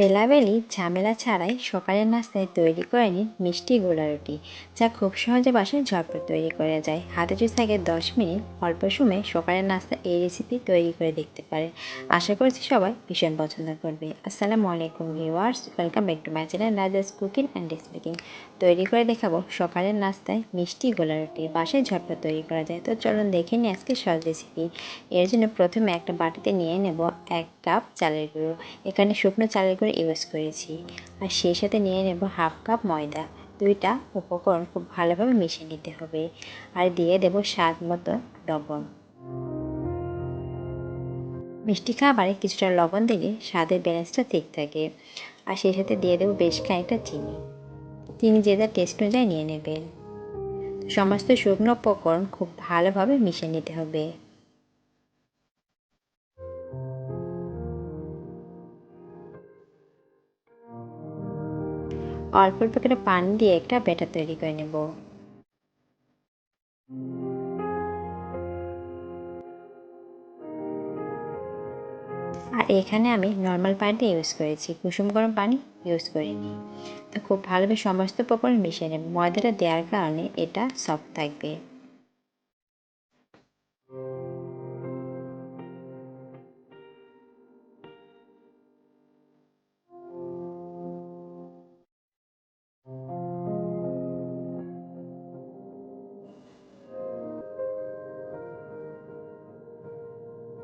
বেলাবেলি ঝামেলা ছাড়াই সকালের নাস্তায় তৈরি করে নিন মিষ্টি গোলা রুটি, যা খুব সহজে বাসায় ঝটপট তৈরি করা যায়। হাতে যদি থাকে দশ মিনিট অল্প সময়ে সকালের নাস্তা এই রেসিপি তৈরি করে দেখতে পারেন। আশা করছি সবাই ভীষণ পছন্দ করবে। আসসালামু আলাইকুম viewers welcome back to my channel Rajas cooking and speaking তৈরি করে দেখাবো সকালের নাস্তায় মিষ্টি গোলা রুটি, বাসায় ঝটপট তৈরি করা যায়। তো চলুন দেখে নিই আজকে সহজ রেসিপি এর জন্য প্রথমে একটা বাটিতে নিয়ে নেব এক কাপ চালের গুঁড়ো। এখানে শুকনো চালের গুঁড়ো ইউজ করেছি। আর সেই সাথে নিয়ে নেব হাফ কাপ ময়দা। দুইটা উপকরণ খুব ভালোভাবে মিশিয়ে নিতে হবে। আর দিয়ে দেব স্বাদ মতো লবণ। মিষ্টি খাবারে কিছুটা লবণ দিলে স্বাদের ব্যালেন্সটা ঠিক থাকে। আর সেই সাথে দিয়ে দেবো বেশ খানিকটা চিনি। চিনি যে যার টেস্ট অনুযায়ী নিয়ে নেবেন। সমস্ত শুকনো উপকরণ খুব ভালোভাবে মিশিয়ে নিতে হবে। অল্প অল্প করে পানি দিয়ে একটা ব্যাটার তৈরি করে নেব। আর এখানে আমি নর্মাল পানিটা ইউজ করেছি। কুসুম গরম পানি ইউজ করিনি। তো খুব ভালোভাবে সমস্ত উপকরণ মিশিয়ে নেব। ময়দাটা দেওয়ার কারণে এটা সফট থাকবে।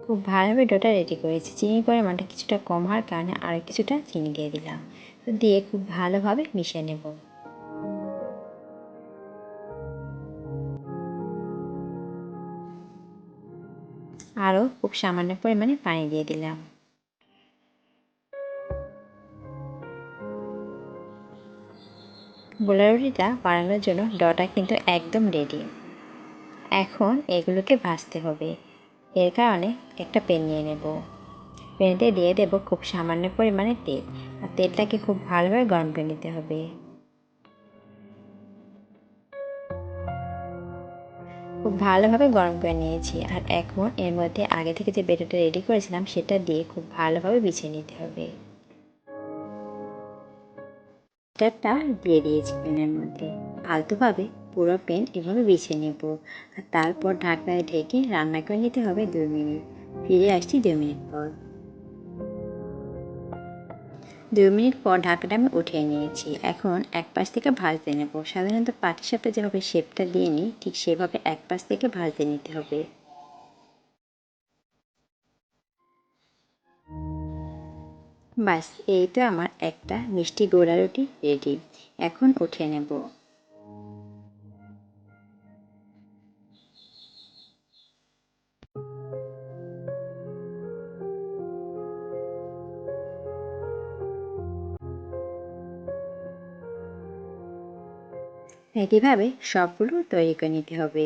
খুব ভালোভাবে ডোটা রেডি করেছি। চিনির পরিমাণটা কিছুটা কম হওয়ার কারণে আরও কিছুটা চিনি দিয়ে দিলাম। তো দিয়ে খুব ভালোভাবে মিশিয়ে নেব। আরও খুব সামান্য পরিমাণে পানি দিয়ে দিলাম। বোলা রুটিটা বানানোর জন্য ডটা কিন্তু একদম রেডি। এখন এগুলোকে ভাজতে হবে। এর কারণে একটা পেন নিয়ে নেব। পেনেতে দিয়ে দেব খুব সামান্য পরিমাণে তেল। আর তেলটাকে খুব ভালোভাবে গরম করে নিতে হবে। খুব ভালোভাবে গরম করে নিয়েছি। আর এখন এর মধ্যে আগে থেকে যে বেটারটা রেডি করেছিলাম, সেটা দিয়ে খুব ভালোভাবে বিছিয়ে নিতে হবে। বেটারটা দিয়ে দিয়েছি পেনের মধ্যে। আলতোভাবে পুরো পেন এভাবে বিছিয়ে নেব। আর তারপর ঢাকনায় ঢেকে রান্না করে নিতে হবে দুই মিনিট। ফিরে আসছি দু মিনিট পর। দুই মিনিট পর ঢাকাটা আমি উঠিয়ে নিয়েছি। এখন এক পাশ থেকে ভাজতে নেব। সাধারণত পাটির সাপটা যেভাবে শেপটা দিয়ে নিই, ঠিক সেভাবে এক পাশ থেকে ভাজতে নিতে হবে। বাস, এই তো আমার একটা মিষ্টি গোলা রুটি রেডি। এখন উঠে নেব। একইভাবে সবগুলো তৈরি করে নিতে হবে।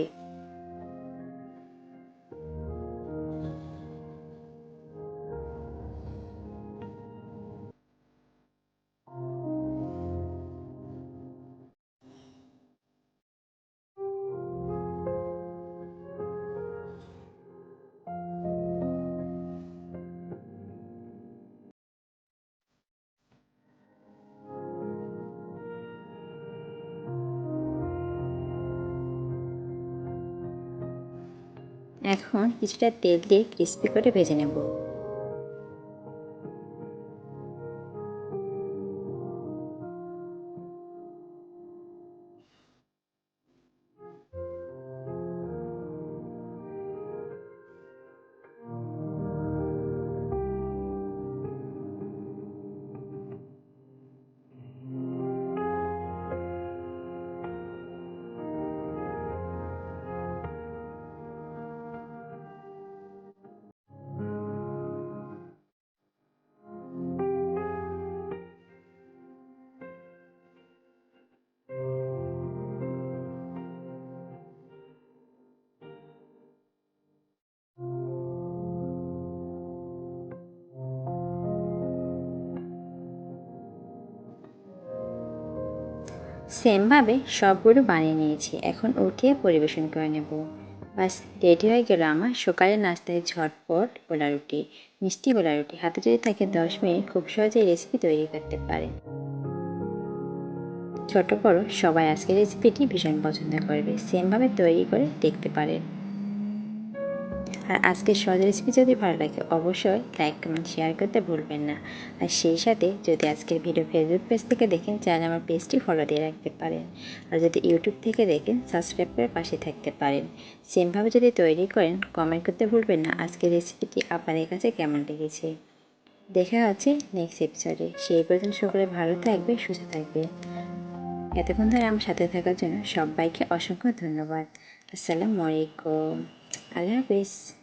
এখন কিছুটা তেল দিয়ে ক্রিস্পি করে ভেজে নেব। সেমভাবে সবগুলো বানিয়ে নিয়েছি। এখন উঠিয়ে পরিবেশন করে নেব। বাস, রেডি হয়ে গেল আমার সকালের নাস্তায় ঝটপট গোলা রুটি, মিষ্টি গোলা রুটি। হাতে যদি থাকে দশ মিনিট, খুব সহজেই রেসিপি তৈরি করতে পারেন। ছোট বড় সবাই আজকের রেসিপিটি ভীষণ পছন্দ করবে। সেমভাবে তৈরি করে দেখতে পারেন। আর আজকের সহজ রেসিপি যদি ভালো লাগে, অবশ্যই লাইক কমেন্ট শেয়ার করতে ভুলবেন না। আর সেই সাথে যদি আজকের ভিডিও ফেসবুক পেজ থেকে দেখেন চাইলে আমার পেজটি ফলো দিয়ে রাখতে পারেন। আর যদি ইউটিউব থেকে দেখেন সাবস্ক্রাইব করে পাশে থাকতে পারেন। সেমভাবে যদি তৈরি করেন কমেন্ট করতে ভুলবেন না। আজকের রেসিপিটি আপনাদের কাছে কেমন লেগেছে? দেখা হচ্ছে নেক্সট এপিসোডে সেই পর্যন্ত সকলে ভালো থাকবে সুস্থ থাকবে এতক্ষণ ধরে আমার সাথে থাকার জন্য সবাইকে অসংখ্য ধন্যবাদ। আসসালামু আলাইকুম। আল্লাহ হাফিজ।